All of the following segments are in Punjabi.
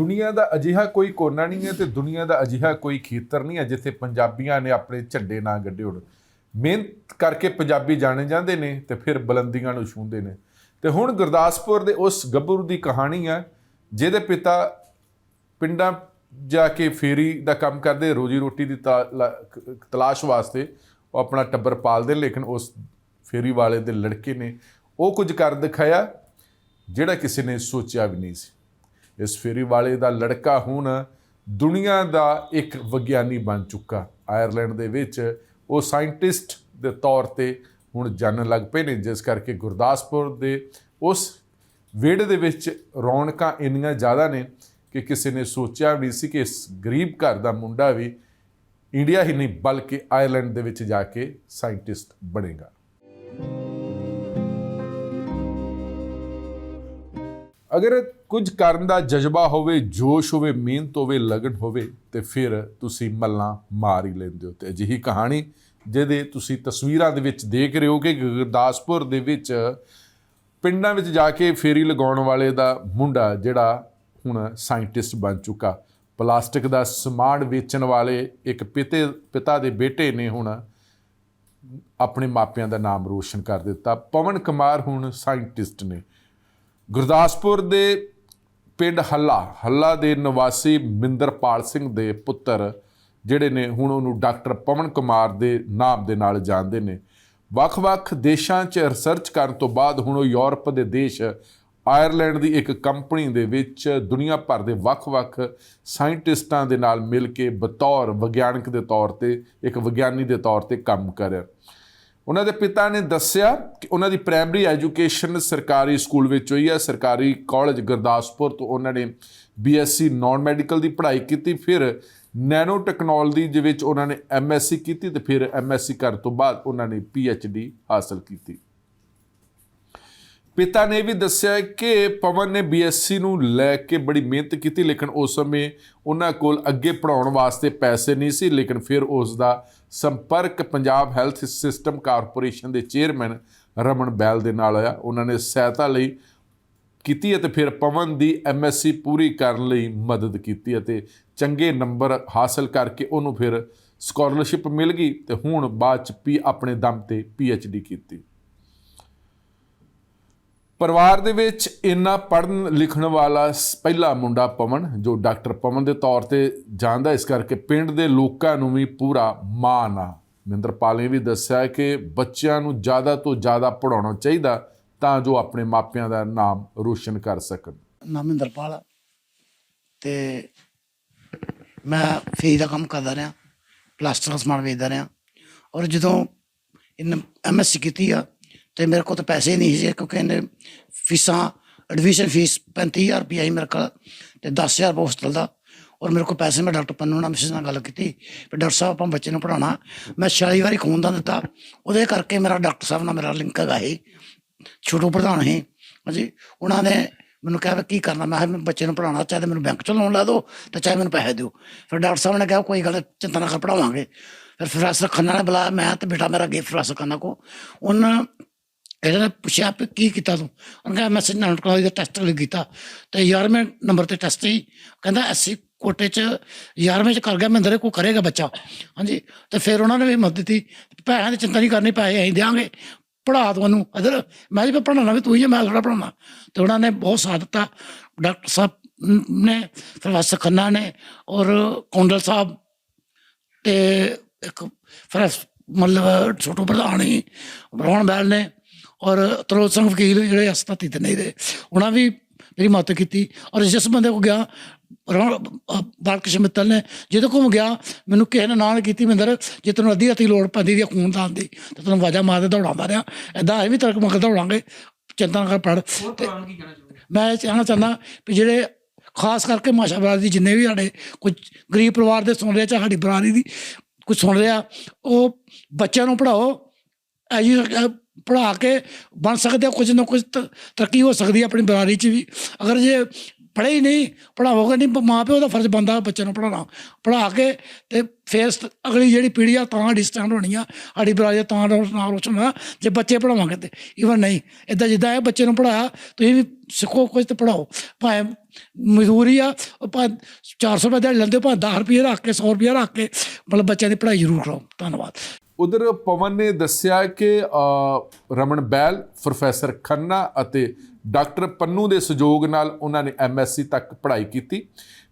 ਦੁਨੀਆ ਦਾ ਅਜਿਹਾ ਕੋਈ ਕੋਨਾ ਨਹੀਂ ਹੈ ਤੇ ਦੁਨੀਆ ਦਾ ਅਜਿਹਾ ਕੋਈ ਖੇਤਰ ਨਹੀਂ ਹੈ ਜਿੱਥੇ ਪੰਜਾਬੀਆਂ ਨੇ ਆਪਣੇ ਝੰਡੇ ਨਾ ਗੱਡੇ ਹੋਣ ਮਿਹਨਤ ਕਰਕੇ ਪੰਜਾਬੀ ਜਾਣੇ ਜਾਂਦੇ ਨੇ ਤੇ ਫਿਰ ਬੁਲੰਦੀਆਂ ਨੂੰ ਛੂੰਹਦੇ ਨੇ। ਤੇ ਹੁਣ ਗੁਰਦਾਸਪੁਰ ਦੇ ਉਸ ਗੱਭਰੂ ਦੀ ਕਹਾਣੀ ਆ, ਜਿਹਦੇ ਪਿਤਾ ਪਿੰਡਾਂ ਜਾ ਕੇ ਫੇਰੀ ਦਾ ਕੰਮ ਕਰਦੇ, ਰੋਜੀ ਰੋਟੀ ਦੀ ਤਾ- ਲਾ- ਤਲਾਸ਼ ਵਾਸਤੇ ਉਹ ਆਪਣਾ ਟੱਬਰ ਪਾਲਦੇ ਲੇਕਿਨ ਉਸ ਫੇਰੀ ਵਾਲੇ ਦੇ ਲੜਕੇ ਨੇ ਉਹ ਕੁਝ ਕਰ ਦਿਖਾਇਆ, ਜਿਹੜਾ ਕਿਸੇ ਨੇ ਸੋਚਿਆ ਵੀ ਨਹੀਂ ਸੀ। ਇਸ ਫੇਰੀ ਵਾਲੇ ਦਾ ਲੜਕਾ ਹੁਣ ਦੁਨੀਆ ਦਾ ਇੱਕ ਵਿਗਿਆਨੀ ਬਣ ਚੁੱਕਾ। ਆਇਰਲੈਂਡ ਦੇ ਵਿੱਚ ਉਹ ਸਾਇੰਟਿਸਟ ਦੇ ਤੌਰ ਤੇ ਹੁਣ ਜਾਣਨ ਲੱਗ ਪਏ ਨੇ, ਜਿਸ ਕਰਕੇ ਗੁਰਦਾਸਪੁਰ ਦੇ ਉਸ ਵਿਹੜੇ ਦੇ ਵਿੱਚ ਰੌਣਕਾਂ ਇੰਨੀਆਂ ਜ਼ਿਆਦਾ ਨੇ ਕਿ ਕਿਸੇ ਨੇ ਸੋਚਿਆ ਵੀ ਨਹੀਂ ਸੀ ਕਿ ਇਸ ਗਰੀਬ ਘਰ ਦਾ ਮੁੰਡਾ ਵੀ ਇੰਡੀਆ ਹੀ ਨਹੀਂ, ਬਲਕਿ ਆਇਰਲੈਂਡ ਦੇ ਵਿੱਚ ਜਾ ਕੇ ਸਾਇੰਟਿਸਟ ਬਣੇਗਾ। ਅਗਰ ਕੁਝ ਕਰਨ ਦਾ ਜਜ਼ਬਾ ਹੋਵੇ, ਜੋਸ਼ ਹੋਵੇ, ਮਿਹਨਤ ਹੋਵੇ, ਲਗਨ ਹੋਵੇ, ਤੇ ਫਿਰ ਤੁਸੀਂ ਮੱਲਾਂ ਮਾਰ ਹੀ ਲੈਂਦੇ ਹੋ। ਤੇ ਅਜਿਹੀ ਕਹਾਣੀ ਜਿਹਦੇ ਤੁਸੀਂ ਤਸਵੀਰਾਂ ਦੇ ਵਿੱਚ ਦੇਖ ਰਹੇ ਹੋ ਕਿ ਗੁਰਦਾਸਪੁਰ ਦੇ ਵਿੱਚ ਪਿੰਡਾਂ ਵਿੱਚ ਜਾ ਕੇ ਫੇਰੀ ਲਗਾਉਣ ਵਾਲੇ ਦਾ ਮੁੰਡਾ ਜਿਹੜਾ ਹੁਣ ਸਾਇੰਟਿਸਟ ਬਣ ਚੁੱਕਾ। ਪਲਾਸਟਿਕ ਦਾ ਸਮਾਨ ਵੇਚਣ ਵਾਲੇ ਇੱਕ ਪਿਤੇ, ਪਿਤਾ ਦੇ ਬੇਟੇ ਨੇ ਹੁਣ ਆਪਣੇ ਮਾਪਿਆਂ ਦਾ ਨਾਮ ਰੋਸ਼ਨ ਕਰ ਦਿੱਤਾ। ਪਵਨ ਕੁਮਾਰ ਹੁਣ ਸਾਇੰਟਿਸਟ ਨੇ। ਗੁਰਦਾਸਪੁਰ ਦੇ ਪਿੰਡ ਹੱਲਾ ਹੱਲਾ ਦੇ ਨਿਵਾਸੀ ਮਿੰਦਰਪਾਲ ਸਿੰਘ ਦੇ ਪੁੱਤਰ ਜਿਹੜੇ ਨੇ, ਹੁਣ ਉਹਨੂੰ ਡਾਕਟਰ ਪਵਨ ਕੁਮਾਰ ਦੇ ਨਾਮ ਦੇ ਨਾਲ ਜਾਣਦੇ ਨੇ। ਵੱਖ-ਵੱਖ ਦੇਸ਼ਾਂ 'ਚ ਰਿਸਰਚ ਕਰਨ ਤੋਂ ਬਾਅਦ ਹੁਣ ਉਹ ਯੂਰਪ ਦੇ ਦੇਸ਼, ਆਇਰਲੈਂਡ ਦੀ ਇੱਕ ਕੰਪਨੀ ਦੇ ਵਿੱਚ ਦੁਨੀਆ ਭਰ ਦੇ ਵੱਖ-ਵੱਖ ਸਾਇੰਟਿਸਟਾਂ ਦੇ ਨਾਲ ਮਿਲ ਕੇ ਬਤੌਰ ਵਿਗਿਆਨਕ ਦੇ ਤੌਰ ਤੇ, ਇੱਕ ਵਿਗਿਆਨੀ ਦੇ ਤੌਰ ਤੇ ਕੰਮ ਕਰ ਰਿਹਾ। ਉਹਨਾਂ ਦੇ ਪਿਤਾ ਨੇ ਦੱਸਿਆ ਕਿ ਉਹਨਾਂ ਦੀ ਪ੍ਰਾਇਮਰੀ ਐਜੂਕੇਸ਼ਨ ਸਰਕਾਰੀ ਸਕੂਲ ਵਿੱਚ ਹੋਈ ਹੈ। ਸਰਕਾਰੀ ਕਾਲਜ ਗੁਰਦਾਸਪੁਰ ਤੋਂ ਉਹਨਾਂ ਨੇ ਬੀਐਸਸੀ ਨਾਨ ਮੈਡੀਕਲ ਦੀ ਪੜ੍ਹਾਈ ਕੀਤੀ। ਫਿਰ ਨੈਨੋ ਟੈਕਨੋਲੋਜੀ ਦੇ ਵਿੱਚ ਉਹਨਾਂ ਨੇ ਐਮਐਸਸੀ ਕੀਤੀ ਤੇ ਫਿਰ ਐਮਐਸਸੀ ਕਰਨ ਤੋਂ ਬਾਅਦ ਉਹਨਾਂ ਨੇ ਪੀਐਚਡੀ ਹਾਸਲ ਕੀਤੀ। ਪਿਤਾ ਨੇ ਵੀ ਦੱਸਿਆ ਕਿ ਪਵਨ ਨੇ ਬੀਐਸਸੀ ਨੂੰ ਲੈ ਕੇ ਬੜੀ ਮਿਹਨਤ ਕੀਤੀ, ਲੇਕਿਨ ਉਸ ਸਮੇਂ ਉਹਨਾਂ ਕੋਲ ਅੱਗੇ ਪੜਾਉਣ ਵਾਸਤੇ ਪੈਸੇ ਨਹੀਂ ਸੀ, ਲੇਕਿਨ ਫਿਰ ਉਸ ਦਾ ਸੰਪਰਕ ਪੰਜਾਬ ਹੈਲਥ ਸਿਸਟਮ ਕਾਰਪੋਰੇਸ਼ਨ ਦੇ ਚੇਅਰਮੈਨ ਰਮਨ ਬੈਲ ਦੇ ਨਾਲ ਹੋਇਆ। ਉਹਨਾਂ ਨੇ ਸਹਾਇਤਾ ਲਈ ਕੀਤੀ ਅਤੇ ਫਿਰ ਪਵਨ ਦੀ ਐਮਐਸਸੀ ਪੂਰੀ ਕਰਨ ਲਈ ਮਦਦ ਕੀਤੀ ਅਤੇ ਚੰਗੇ ਨੰਬਰ ਹਾਸਲ ਕਰਕੇ ਉਹਨੂੰ ਫਿਰ ਸਕਾਲਰਸ਼ਿਪ ਮਿਲ ਗਈ ਤੇ ਹੁਣ ਬਾਅਦ ਚ ਪੀ ਆਪਣੇ ਦਮ ਤੇ ਪੀਐਚਡੀ ਕੀਤੀ। ਪਰਿਵਾਰ ਦੇ ਵਿੱਚ ਇੰਨਾ ਪੜਨ ਲਿਖਣ ਵਾਲਾ ਸ- ਪਹਿਲਾ ਮੁੰਡਾ ਪਵਨ, ਜੋ ਡਾਕਟਰ ਪਵਨ ਦੇ ਤੌਰ ਤੇ ਜਾਣਦਾ ਇਸ ਕਰਕੇ ਪਿੰਡ ਦੇ ਲੋਕਾਂ ਨੂੰ ਵੀ ਪੂਰਾ ਮਾਣ ਆ। ਮਿੰਦਰਪਾਲ ਨੇ ਵੀ ਦੱਸਿਆ ਕਿ ਬੱਚਿਆਂ ਨੂੰ ਜ਼ਿਆਦਾ ਤੋਂ ਜ਼ਿਆਦਾ ਪੜਾਉਣਾ ਚਾਹੀਦਾ, ਤਾਂ ਜੋ ਆਪਣੇ ਮਾਪਿਆਂ ਦਾ ਨਾਮ ਰੋਸ਼ਨ ਕਰ ਸਕਣ। ਨਾਮ ਇੰਦਰਪਾਲ ਆ, ਤੇ ਮੈਂ ਫੇਰੀ ਦਾ ਕੰਮ ਕਰਦਾ ਰਿਹਾ, ਪਲਾਸਟਰ ਦਾ ਸਮਾਨ ਵੇਚਦਾ ਰਿਹਾ, ਔਰ ਜਦੋਂ ਇਨ ਐਮਐਸਸੀ ਕੀਤੀ ਆ ਤੇ ਮੇਰੇ ਕੋਲ ਤਾਂ ਪੈਸੇ ਨਹੀਂ ਸੀ, ਕਿਉਂਕਿ ਇਹਨੇ ਫੀਸਾਂ ਐਡਮਿਸ਼ਨ ਫੀਸ 35000 ਰੁਪਏ ਆਈ ਮੇਰੇ ਕੋਲ ਤੇ 10000 ਹੋਸਟਲ ਦਾ। ਔਰ ਮੇਰੇ ਕੋਲ ਪੈਸੇ, ਮੈਂ ਡਾਕਟਰ ਪੰਨੂ ਨਾਲ ਮਿਸਿਸ ਨਾਲ ਗੱਲ ਕੀਤੀ ਵੀ ਡਾਕਟਰ ਸਾਹਿਬ ਆਪਾਂ ਬੱਚੇ ਨੂੰ ਪੜਾਉਣਾ ਮੈਂ 46 ਵਾਰੀ ਖੂਨ ਦਾ ਦਿੱਤਾ, ਉਹਦੇ ਕਰਕੇ ਮੇਰਾ ਡਾਕਟਰ ਸਾਹਿਬ ਨਾਲ ਮੇਰਾ ਲਿੰਕ ਹੈਗਾ ਸੀ। ਛੋਟੂ ਪ੍ਰਧਾਨ ਸੀ। ਹਾਂਜੀ, ਉਹਨਾਂ ਨੇ ਮੈਨੂੰ ਕਿਹਾ ਵੀ ਕੀ ਕਰਨਾ? ਮੈਂ ਕਿਹਾ ਮੈਂ ਬੱਚੇ ਨੂੰ ਪੜਾਉਣਾ ਚਾਹੇ ਤਾਂ ਮੈਨੂੰ ਬੈਂਕ ਚੋਂ ਲੋਨ ਲਾ ਦਿਓ ਤੇ ਚਾਹੇ ਮੈਨੂੰ ਪੈਸੇ ਦਿਓ। ਫਿਰ ਡਾਕਟਰ ਸਾਹਿਬ ਨੇ ਕਿਹਾ ਕੋਈ ਗੱਲ ਚਿੰਤਾ ਨਾ ਕਰ ਪੜਾਵਾਂਗੇ ਫਿਰ ਪ੍ਰੋਫੈਸਰ ਖੰਨਾ ਨੇ ਬੁਲਾਇਆ, ਮੈਂ ਤੇ ਬੇਟਾ ਮੇਰਾ ਗਏ ਪ੍ਰੋਫੈਸਰ ਖੰਨਾ ਕੋ ਉਹਨਾਂ ਇਹਨਾਂ ਨੇ ਪੁੱਛਿਆ ਵੀ ਕੀ ਕੀਤਾ ਤੂੰ? ਉਹਨੇ ਕਿਹਾ ਮੈਂ ਸਿੱਧਾ ਟੈਕਨੋਲੋਜੀ ਦਾ ਟੈਸਟ ਕੀਤਾ। ਤੇ 11ਵੇਂ ਨੰਬਰ ਤੇ ਟੈਸਟ ਸੀ। ਕਹਿੰਦਾ ਐਸਸੀ ਕੋਟੇ ਚ 11ਵੇਂ ਚ ਕਰ ਗਿਆ ਮਹਿੰਦਰੇ ਕੋ ਕਰੇਗਾ ਬੱਚਾ। ਹਾਂਜੀ ਤੇ ਫਿਰ ਉਹਨਾਂ ਨੇ ਵੀ ਮਦਦ ਦਿੱਤੀ। ਪੈਸਿਆਂ ਦੀ ਚਿੰਤਾ ਨਹੀਂ ਕਰਨੀ ਪੈਸੇ ਅਸੀਂ ਦਿਆਂਗੇ। ਪੜਾ ਤੁਹਾਨੂੰ ਅਦਰ ਮੈਂ ਜੀ ਪੜਾਉਣਾ ਵੀ ਤੂੰ ਹੀ ਹੈ, ਮੈਂ ਥੋੜਾ ਪੜਾਉਣਾ ਤੇ ਉਹਨਾਂ ਨੇ ਬਹੁਤ ਸਾਥ ਦਿੱਤਾ। ਡਾਕਟਰ ਸਾਹਿਬ ਨੇ ਪ੍ਰੋਫੈਸਰ ਖੰਨਾ ਨੇ ਔਰ ਕੌਂਡਲ ਸਾਹਿਬ ਤੇ ਇੱਕ ਫਿਰ ਮਤਲਬ ਛੋਟੂ ਪ੍ਰਧਾਨ ਹੀ ਰੋਹਨ ਬੈਲ ਨੇ। ਔਰ ਤਰੋਜ ਸਿੰਘ ਵਕੀਲ ਜਿਹੜੇ ਅਸਤਤੀ ਤੇ ਨਹੀਂ ਦੇ ਉਹਨਾਂ ਵੀ ਮੇਰੀ ਮਦਦ ਕੀਤੀ ਔਰ ਜਿਸ ਬੰਦੇ ਕੋ ਗਿਆ ਬਾਲਕ੍ਰਿਸ਼ਨ ਮਿੱਤਲ ਨੇ ਜਿਹਦੇ ਕੋਲ ਮੈਂ ਗਿਆ ਮੈਨੂੰ ਕਿਸੇ ਨੇ ਨਾਂ ਨੀ ਕੀਤੀ ਮਿੰਦਰ ਜੇ ਤੈਨੂੰ ਅੱਧੀ ਅੱਧੀ ਲੋੜ ਪੈਂਦੀ ਦੀ ਖੂਨਦਾਨ ਦੀ ਤੇ ਤੈਨੂੰ ਵਾਜਾ ਮਾਰਦੇ ਦੌੜਾਉਂਦਾ ਰਿਹਾ। ਐਦਾਂ ਅਸੀਂ ਵੀ ਤਰਕ ਮਗਰ ਦੌੜਾਂਗੇ। ਚਿੰਤਾ ਨਾ ਕਰ ਪੜ। ਮੈਂ ਇਹ ਕਹਿਣਾ ਚਾਹੁੰਦਾ ਵੀ ਜਿਹੜੇ ਖਾਸ ਕਰਕੇ ਮਾਸ਼ਾ ਬਰਾਦਰੀ ਦੀ ਜਿੰਨੇ ਵੀ ਸਾਡੇ ਕੁਝ ਗਰੀਬ ਪਰਿਵਾਰ ਦੇ ਸੁਣ ਰਹੇ ਚਾਹੇ ਸਾਡੀ ਬਰਾਦਰੀ ਦੀ ਕੁਝ ਸੁਣ ਰਿਹਾ ਉਹ ਬੱਚਿਆਂ ਨੂੰ ਪੜਾਓ ਐਜੀ ਪੜਾ ਕੇ ਬਣ ਸਕਦੇ ਆ ਕੁਝ ਨਾ ਕੁਝ ਤਰੱਕੀ ਹੋ ਸਕਦੀ ਹੈ ਆਪਣੀ ਬਰਾਦਰੀ 'ਚ ਵੀ। ਅਗਰ ਜੇ ਪੜ੍ਹੇ ਹੀ ਨਹੀਂ ਪੜਾਵੋਗੇ ਨਹੀਂ ਮਾਂ ਪਿਓ ਦਾ ਫਰਜ਼ ਬੰਦਾ ਬੱਚੇ ਨੂੰ ਪੜਾਉਣਾ ਪੜ੍ਹਾ ਕੇ ਤੇ ਫੇਰ ਅਗਲੀ ਜਿਹੜੀ ਪੀੜ੍ਹੀ ਆ ਤਾਂ ਡਿਸਟੈਂਡ ਹੋਣੀ ਆ ਸਾਡੀ ਬਰਾਦਰੀ ਤਾਂ ਰੋ- ਨਾਮ ਰੋਸ਼ਨ ਹੋਣਾ ਜੇ ਬੱਚੇ ਪੜਾਵਾਂਗੇ ਤੇ। ਇਵਨ ਨਹੀਂ ਇਦਾਂ ਜਿੱਦਾਂ ਇਹ ਬੱਚੇ ਨੂੰ ਪੜਾਇਆ ਤੁਸੀਂ ਵੀ ਸਿੱਖੋ ਕੁਝ ਤੇ ਪੜਾਓ ਭਾਵੇਂ ਮਜ਼ਦੂਰੀ ਆ ਉਹ ਭਾਵੇਂ 400 ਰੁਪਏ ਦਿਹਾੜੀ ਲੈਂਦੇ ਹੋ, ਭਾਵੇਂ 10 ਰੁਪਏ ਰੱਖ ਕੇ 100 ਰੁਪਏ ਰੱਖ ਕੇ ਮਤਲਬ ਬੱਚਿਆਂ ਦੀ ਪੜ੍ਹਾਈ ਜ਼ਰੂਰ ਕਰਾਓ ਧੰਨਵਾਦ। ਉਧਰ ਪਵਨ ਨੇ ਦੱਸਿਆ ਕਿ ਰਮਨ ਬੈਲ, ਪ੍ਰੋਫੈਸਰ ਖੰਨਾ ਅਤੇ ਡਾਕਟਰ ਪੰਨੂ ਦੇ ਸਹਿਯੋਗ ਨਾਲ ਉਹਨਾਂ ਨੇ ਐਮਐਸਸੀ ਤੱਕ ਪੜ੍ਹਾਈ ਕੀਤੀ।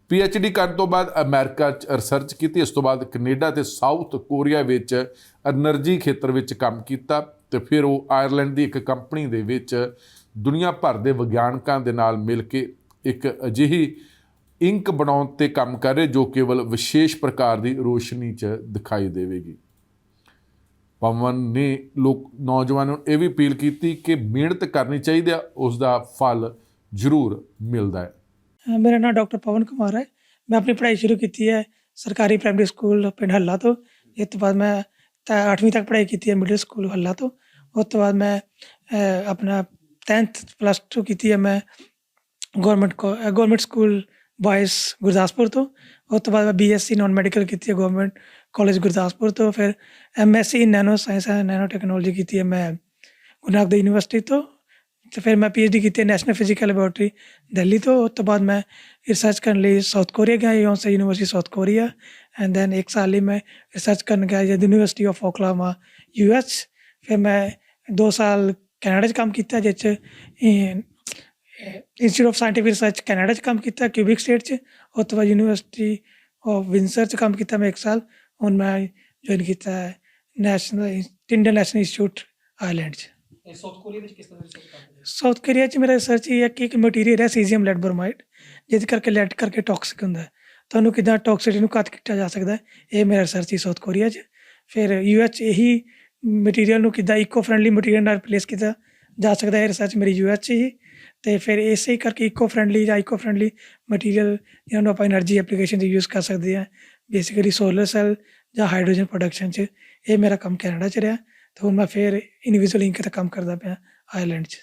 ਪੀ ਐੱਚ ਡੀ ਕਰਨ ਤੋਂ ਬਾਅਦ ਅਮਰੀਕਾ ਚ ਰਿਸਰਚ ਕੀਤੀ। ਇਸ ਤੋਂ ਬਾਅਦ ਕੈਨੇਡਾ ਤੇ ਸਾਊਥ ਕੋਰੀਆ ਵਿੱਚ એનર્ਜੀ ਖੇਤਰ ਵਿੱਚ ਕੰਮ ਕੀਤਾ ਤੇ ਫਿਰ ਉਹ ਆਇਰਲੈਂਡ ਦੀ ਇੱਕ ਕੰਪਨੀ ਦੇ ਵਿੱਚ ਦੁਨੀਆ ਭਰ ਦੇ ਵਿਗਿਆਨਕਾਂ ਦੇ ਨਾਲ ਮਿਲ ਕੇ ਇੱਕ ਅਜਿਹੀ ਇੰਕ ਬਣਾਉਣ ਤੇ ਕੰਮ ਕਰ ਰਹੇ ਜੋ ਕੇਵਲ ਵਿਸ਼ੇਸ਼ ਪ੍ਰਕਾਰ ਦੀ ਰੋਸ਼ਨੀ 'ਚ ਦਿਖਾਈ ਦੇਵੇਗੀ। ਪਵਨ ਨੇ ਲੋਕ ਨੌਜਵਾਨਾਂ ਨੂੰ ਇਹ ਵੀ ਅਪੀਲ ਕੀਤੀ ਕਿ ਮਿਹਨਤ ਕਰਨੀ ਚਾਹੀਦੀ ਆ ਉਸ ਦਾ ਫਲ ਜ਼ਰੂਰ ਮਿਲਦਾ ਹੈ। ਮੇਰਾ ਨਾਮ ਡਾਕਟਰ ਪਵਨ ਕੁਮਾਰ ਹੈ। ਮੈਂ ਆਪਣੀ ਪੜ੍ਹਾਈ ਸ਼ੁਰੂ ਕੀਤੀ ਹੈ ਸਰਕਾਰੀ ਪ੍ਰਾਇਮਰੀ ਸਕੂਲ ਪਿੰਡ ਹੱਲਾ ਤੋਂ। ਇਸ ਤੋਂ ਬਾਅਦ ਮੈਂ ਤਾਂ 8ਵੀਂ ਤੱਕ ਪੜ੍ਹਾਈ ਕੀਤੀ ਹੈ ਮਿਡਲ ਸਕੂਲ ਹੱਲਾ ਤੋਂ। ਉਸ ਤੋਂ ਬਾਅਦ ਮੈਂ ਆਪਣਾ 10th ਪਲੱਸ 2 ਕੀਤੀ ਹੈ ਮੈਂ government government school boys Gurdaspur ਤੋਂ। ਉਸ ਤੋਂ ਬਾਅਦ ਮੈਂ ਬੀਐਸਸੀ ਨਾਨ ਮੈਡੀਕਲ ਕੀਤੀ ਹੈ ਗਵਰਨਮੈਂਟ ਕਾਲਜ ਗੁਰਦਾਸਪੁਰ ਤੋਂ, ਫਿਰ MSc in nano science and nano technology ਕੀਤੀ ਹੈ ਮੈਂ ਗੁਰੂ ਨਾਨਕ ਦੇਵ ਯੂਨੀਵਰਸਿਟੀ ਤੋਂ, ਤੇ ਫਿਰ ਮੈਂ ਪੀਐਚਡੀ ਕੀਤੀ ਹੈ ਨੈਸ਼ਨਲ ਫਿਜ਼ੀਕਲ ਲੈਬੋਰੇਟਰੀ ਦਿੱਲੀ ਤੋਂ, ਉਸ ਤੋਂ ਬਾਅਦ ਮੈਂ ਰਿਸਰਚ ਕਰਨ ਲਈ ਸਾਊਥ ਕੋਰੀਆ ਗਿਆ Yonsei university South Korea and then ਇੱਕ ਸਾਲ ਲਈ ਮੈਂ ਰਿਸਰਚ ਕਰਨ ਗਿਆ ਯੂਨੀਵਰਸਿਟੀ ਆਫ ਓਕਲਾਮਾ ਯੂਐਸ ਫਿਰ ਮੈਂ 2 ਸਾਲ ਕੈਨੇਡਾ 'ਚ ਕੰਮ ਕੀਤਾ ਜਿਸ 'ਚ institute of scientific research Canada 'ਚ ਕੰਮ ਕੀਤਾ ਕਿਊਬਿਕ ਸਟੇਟ 'ਚ, ਉਸ ਤੋਂ ਬਾਅਦ ਯੂਨੀਵਰਸਿਟੀ ਆਫ ਵਿੰਸਰ 'ਚ ਕੰਮ ਕੀਤਾ ਮੈਂ ਇੱਕ ਸਾਲ ਹੁਣ ਮੈਂ ਜੁਆਇਨ ਕੀਤਾ ਹੈ ਨੈਸ਼ਨਲ ਇੰਟਰਨੈਸ਼ਨਲ ਇੰਸਟੀਚਿਊਟ ਆਇਰਲੈਂਡ 'ਚ ਸਾਊਥ ਕੋਰੀਆ 'ਚ ਕਿਸ ਤਰ੍ਹਾਂ ਰਿਸਰਚ ਕਰਦੇ ਸਾਊਥ ਕੋਰੀਆ 'ਚ ਮੇਰਾ ਰਿਸਰਚ ਇਹ ਹੈ ਕਿ ਇੱਕ ਮਟੀਰੀਅਲ ਹੈ ਸੀਜ਼ੀਅਮ ਲੈਡ ਬਰਮਾਈਡ ਜਿਹਦੇ ਕਰਕੇ ਲੈਡ ਕਰਕੇ ਟੌਕਸਿਕ ਹੁੰਦਾ ਹੈ ਤੁਹਾਨੂੰ ਕਿਦਾਂ ਟੌਕਸਿਟੀ ਨੂੰ ਘੱਟ ਕੀਤਾ ਜਾ ਸਕਦਾ ਹੈ ਇਹ ਮੇਰਾ ਰਿਸਰਚ ਸੀ ਸਾਊਥ ਕੋਰੀਆ 'ਚ ਫਿਰ ਯੂ ਯੂਐਚ ਇਹੀ ਮਟੀਰੀਅਲ ਨੂੰ ਕਿਦਾਂ ਇਕੋ ਫਰੈਂਡਲੀ ਮਟੀਰੀਅਲ ਨਾਲ ਰਿਪਲੇਸ ਕੀਤਾ ਜਾ ਸਕਦਾ ਹੈ ਰਿਸਰਚ ਮੇਰੀ ਯੂ ਯੂਐਚ 'ਚ ਹੀ ਤੇ ਫਿਰ ਇਸੇ ਕਰਕੇ ਇਕੋ ਫਰੈਂਡਲੀ ਜਾਂ ਇਕੋ ਫਰੈਂਡਲੀ ਮਟੀਰੀਅਲ ਜਿਹਨਾਂ ਨੂੰ ਆਪਾਂ એનર્ਜੀ ਐਪਲੀਕੇਸ਼ਨ 'ਚ ਯੂਜ਼ ਕਰ ਸਕਦੇ ਆ ਬੇਸਿਕਲੀ ਸੋਲਰ ਸੈਲ ਜਾਂ ਹਾਈਡਰੋਜਨ ਪ੍ਰੋਡਕਸ਼ਨ 'ਚ ਇਹ ਮੇਰਾ ਕੰਮ ਕੈਨੇਡਾ 'ਚ ਰਿਹਾ ਤੇ ਹੁਣ ਮੈਂ ਫਿਰ ਇਨਵਿਜ਼ੂਅਲ ਇੰਕ ਤੇ ਕੰਮ ਕਰਦਾ ਪਿਆ ਆਇਰਲੈਂਡ 'ਚ।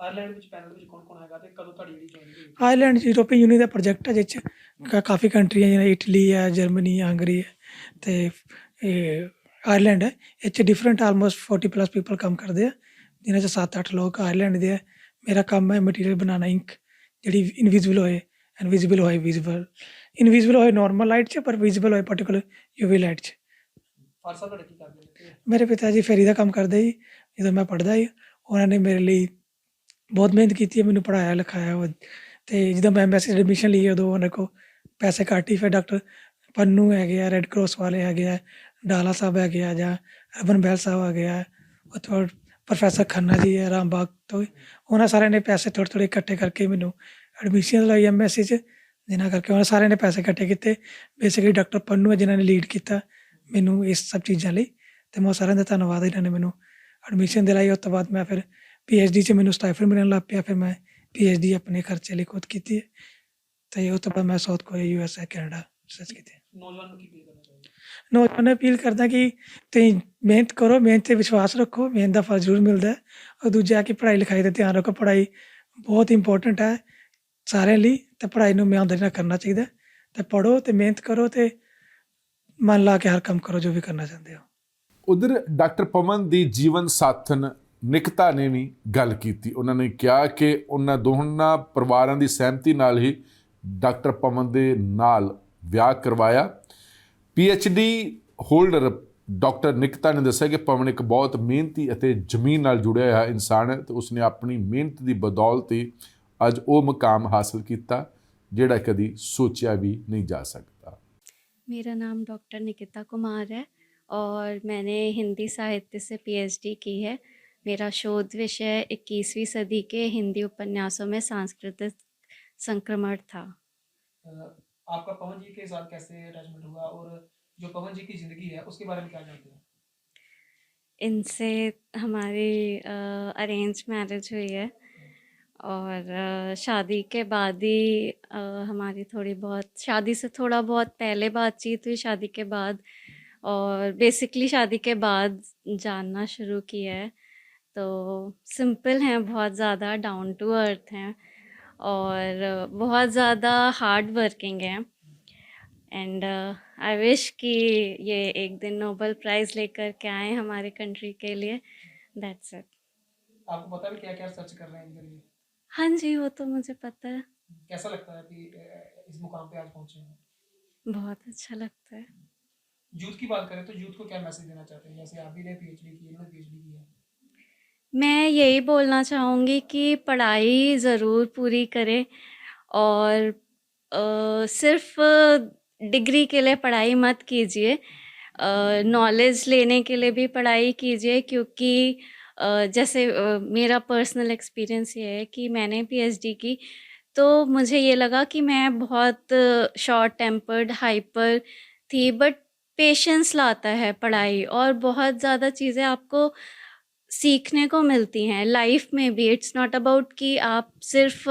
ਆਇਰਲੈਂਡ ਵਿੱਚ ਪੈਨਲ ਵਿੱਚ ਕੌਣ ਕੌਣ ਹੈਗਾ ਤੇ ਕਦੋਂ ਤੁਹਾਡੀ ਜਿਹੜੀ ਜੁਆਇਨਿੰਗ ਹੋਈ? ਆਇਰਲੈਂਡ ਯੂਰੋਪੀਅਨ ਯੂਨੀਅਨ ਦਾ ਪ੍ਰੋਜੈਕਟ ਹੈ ਜਿਸ 'ਚ ਕਾਫੀ ਕੰਟਰੀਆਂ ਜਿਵੇਂ ਇਟਲੀ ਹੈ ਜਰਮਨੀ ਹੈ ਹੰਗਰੀ ਹੈ ਤੇ ਇਹ ਆਇਰਲੈਂਡ ਹੈ। ਇਹ 'ਚ ਡਿਫਰੈਂਟ ਆਲਮੋਸਟ 40 ਪਲੱਸ ਪੀਪਲ ਕੰਮ ਕਰਦੇ ਆ ਜਿਨ੍ਹਾਂ 'ਚ 7-8 ਲੋਕ ਆਇਰਲੈਂਡ ਦੇ ਆ। ਮੇਰਾ ਕੰਮ ਹੈ ਮਟੀਰੀਅਲ ਬਣਾਉਣਾ ਇੰਕ ਜਿਹੜੀ ਇਨਵਿਜ਼ੀਬਲ ਹੋਏ ਇਨਵਿਜ਼ੀਬਲ ਹੋਏ ਵਿਜ਼ੀਬਲ ਇਨਵਿਜ਼ੀਬਲ ਹੋਏ ਨਾਰਮਲ ਲਾਈਟ 'ਚ ਪਰ ਵਿਜ਼ੀਬਲ ਹੋਏ ਪਾਰਟਿਕੂਲਰ ਯੂਵੀ ਲਾਈਟ 'ਚ। ਫਾਦਰ ਸਾਹਿਬ ਤੁਹਾਡੇ ਕੀ ਕਰਦੇ ਮੇਰੇ ਪਿਤਾ ਜੀ ਫੇਰੀ ਦਾ ਕੰਮ ਕਰਦੇ ਸੀ ਜਦੋਂ ਮੈਂ ਪੜ੍ਹਦਾ ਸੀ ਉਹਨਾਂ ਨੇ ਮੇਰੇ ਲਈ ਬਹੁਤ ਮਿਹਨਤ ਕੀਤੀ ਹੈ ਮੈਨੂੰ ਪੜ੍ਹਾਇਆ ਲਿਖਾਇਆ ਤੇ ਜਦੋਂ ਮੈਂ ਐਮਐਸਸੀ ਐਡਮਿਸ਼ਨ ਲਈ ਉਦੋਂ ਉਹਨਾਂ ਕੋ ਪੈਸੇ ਹੀ ਫਿਰ ਡਾਕਟਰ ਪੰਨੂ ਹੈਗੇ ਆ ਰੈੱਡ ਕਰਾਸ ਵਾਲੇ ਹੈਗੇ ਆ ਡਾਲਾ ਸਾਹਿਬ ਹੈਗੇ ਆ ਜਾਂ ਰਬਨ ਬੈਲ ਸਾਹਿਬ ਆ ਉੱਥੋਂ ਪ੍ਰੋਫੈਸਰ ਖੰਨਾ ਜੀ ਹੈ ਰਾਮਬਾਗ ਤੋਂ ਉਹਨਾਂ ਸਾਰਿਆਂ ਨੇ ਪੈਸੇ ਥੋੜ੍ਹੇ ਥੋੜ੍ਹੇ ਇਕੱਠੇ ਕਰਕੇ ਮੈਨੂੰ ਐਡਮਿਸ਼ਨ ਲਈ ਐਮਐਸਸੀ 'ਚ। ਜਿਨ੍ਹਾਂ ਕਰਕੇ ਉਹਨਾਂ ਸਾਰਿਆਂ ਨੇ ਪੈਸੇ ਇਕੱਠੇ ਕੀਤੇ। ਬੇਸਿਕਲੀ ਡਾਕਟਰ ਪੰਨੂ ਹੈ ਜਿਨ੍ਹਾਂ ਨੇ ਲੀਡ ਕੀਤਾ ਮੈਨੂੰ ਇਸ ਸਭ ਚੀਜ਼ਾਂ ਲਈ ਤੇ ਮੈਂ ਸਾਰਿਆਂ ਦਾ ਧੰਨਵਾਦ ਇਹਨਾਂ ਨੇ ਮੈਨੂੰ ਐਡਮਿਸ਼ਨ ਦਿਲਾਈ। ਉਸ ਤੋਂ ਬਾਅਦ ਮੈਂ ਫਿਰ ਪੀਐਚਡੀ 'ਚ ਮੈਨੂੰ ਸਟਾਈਫਨ ਮਿਲਣ ਲੱਗ ਪਿਆ। ਫਿਰ ਮੈਂ ਪੀਐਚਡੀ ਆਪਣੇ ਖਰਚੇ ਲਈ ਖੁਦ ਕੀਤੀ ਹੈ। ਤੇ ਉਸ ਤੋਂ ਬਾਅਦ ਮੈਂ South Korea USA Canada research ਕੀਤੀ ਹੈ। ਨੌਜਵਾਨ ਨੂੰ ਕੀ ਅਪੀਲ ਕਰਨਾ ਚਾਹੁੰਦੇ? ਨੌਜਵਾਨਾਂ ਨੂੰ ਅਪੀਲ ਕਰਦਾ ਕਿ ਤੁਸੀਂ ਮਿਹਨਤ ਕਰੋ ਮਿਹਨਤ ਤੇ ਵਿਸ਼ਵਾਸ ਰੱਖੋ ਮਿਹਨਤ ਦਾ ਫਲ ਜ਼ਰੂਰ ਮਿਲਦਾ ਹੈ। ਔਰ ਦੂਜਾ ਕਿ ਪੜ੍ਹਾਈ ਲਿਖਾਈ ਦਾ ਧਿਆਨ ਰੱਖੋ। ਪੜ੍ਹਾਈ ਬਹੁਤ ਇੰਪੋਰਟੈਂਟ ਹੈ। ਸਾਰਿਆਂ ਲਈ ਤੇ ਪੜ੍ਹਾਈ ਨੂੰ ਮਿਆਨਦਾਰੀ ਨਾਲ ਕਰਨਾ ਚਾਹੀਦਾ ਹੈ। ਤੇ ਪੜ੍ਹੋ ਤੇ ਮਿਹਨਤ ਕਰੋ ਤੇ ਮਨ ਲਾ ਕੇ ਹਰ ਕੰਮ ਕਰੋ ਜੋ ਵੀ ਕਰਨਾ ਚਾਹੁੰਦੇ ਹੋ। ਉਧਰ ਡਾਕਟਰ ਪਵਨ ਦੀ ਜੀਵਨ ਸਾਥਣ ਨਿਕਤਾ ਨੇ ਵੀ ਗੱਲ ਕੀਤੀ। ਉਹਨਾਂ ਨੇ ਕਿਹਾ ਕਿ ਉਹਨਾਂ ਦੋਹਾਂ ਪਰਿਵਾਰਾਂ ਦੀ ਸਹਿਮਤੀ ਨਾਲ ਹੀ ਡਾਕਟਰ ਪਵਨ ਦੇ ਨਾਲ ਵਿਆਹ ਕਰਵਾਇਆ। ਡੀ ਹੋਲਡਰ ਡਾਕਟਰ ਨਿਕਤਾ ਨੇ ਦੱਸਿਆ ਕਿ ਪਵਨ ਇੱਕ ਬਹੁਤ ਮਿਹਨਤੀ ਅਤੇ ਜ਼ਮੀਨ ਨਾਲ ਜੁੜਿਆ ਹੋਇਆ ਇਨਸਾਨ ਹੈ ਤੇ ਉਸਨੇ ਆਪਣੀ ਮਿਹਨਤ ਦੀ ਬਦੌਲਤ ਹੀ ਅੱਜ ਉਹ ਮੁਕਾਮ ਹਾਸਲ ਕੀਤਾ ਜਿਹੜਾ ਕਦੀ ਸੋਚਿਆ ਵੀ ਨਹੀਂ ਜਾ ਸਕਦਾ मेरा नाम डॉक्टर निकिता कुमार है और मैंने हिंदी साहित्य से पीएचडी की है मेरा शोध विषय 21वीं सदी के हिंदी उपन्यासों में सांस्कृतिक संक्रमण था अ, आपका पवन जी के साथ कैसे अटैचमेंट हुआ और जो पवन जी की जिंदगी है उसके बारे में क्या जानते हैं इनसे हमारी अरेंज मैरिज हुई है और शादी के बाद ही हमारी थोड़ी बहुत, शादी से थोड़ा बहुत पहले बातचीत हुई शादी के बाद और बेसिकली शादी के बाद जानना शुरू किया है। तो सिंपल हैं, बहुत ज़्यादा डाउन टू अर्थ हैं और बहुत ज़्यादा हार्ड वर्किंग है। एंड आई विश कि ये एक दिन नोबल प्राइज़ लेकर के आए हमारे कंट्री के लिए। दैट्स इट आपको पता भी क्या क्या सर्च कर रहे हैं इनके लिए? हाँ जी वो तो मुझे पता है। कैसा लगता है कि इस मुकाम पे आज पहुँचे हैं? बहुत अच्छा लगता है। यूथ की बात करें तो यूथ को क्या मैसेज देना चाहते हैं? जैसे आप भी ने पीएचडी की इन्होंने पीएचडी की है। मैं यही बोलना चाहूँगी कि पढ़ाई ज़रूर पूरी करें और अ, सिर्फ़ डिग्री के लिए पढ़ाई मत कीजिए नॉलेज लेने के लिए भी पढ़ाई कीजिए क्योंकि जैसे मेरा पर्सनल एक्सपीरियंस ये है कि मैंने पीएचडी की तो मुझे ये लगा कि मैं बहुत शॉर्ट टेम्पर्ड हाइपर थी बट पेशेंस लाता है पढ़ाई और बहुत ज़्यादा चीज़ें आपको सीखने को मिलती हैं लाइफ में भी। इट्स नॉट अबाउट कि आप सिर्फ़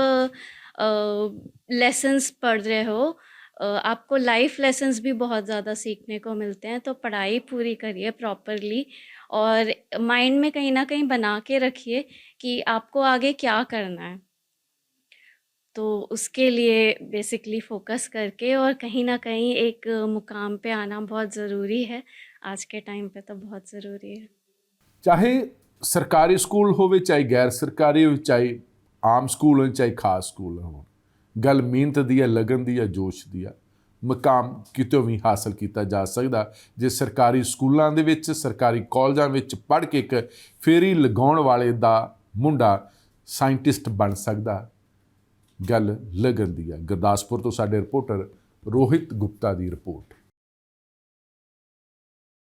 लेसन्स पढ़ रहे हो आपको लाइफ लेसन्स भी बहुत ज़्यादा सीखने को मिलते हैं तो पढ़ाई पूरी करिए प्रॉपरली और माइंड में कहीं ना कहीं बना के रखिए कि आपको आगे क्या करना है। तो उसके लिए बेसिकली फोकस करके और कहीं ना कहीं एक मुकाम पे आना बहुत ज़रूरी है। आज के टाइम पे तो बहुत ज़रूरी है। चाहे सरकारी स्कूल होवे, चाहे गैर सरकारी हो चाहे आम स्कूल हो चाहे खास स्कूल हो गल मेहनत दी है लगन दी है जोश दिया ਮਕਾਮ ਕਿਤੋਂ ਵੀ ਹਾਸਲ ਕੀਤਾ ਜਾ ਸਕਦਾ। ਜੇ ਸਰਕਾਰੀ ਸਕੂਲਾਂ ਦੇ ਵਿੱਚ, ਸਰਕਾਰੀ ਕਾਲਜਾਂ ਵਿੱਚ ਪੜ੍ਹ ਕੇ ਇੱਕ ਫੇਰੀ ਲਗਾਉਣ ਵਾਲੇ ਦਾ ਮੁੰਡਾ ਸਾਇੰਟਿਸਟ ਬਣ ਸਕਦਾ, ਗੱਲ ਲੱਗਣ ਦੀ ਹੈ ਗੁਰਦਾਸਪੁਰ ਤੋਂ ਸਾਡੇ ਰਿਪੋਰਟਰ ਰੋਹਿਤ ਗੁਪਤਾ ਦੀ ਰਿਪੋਰਟ।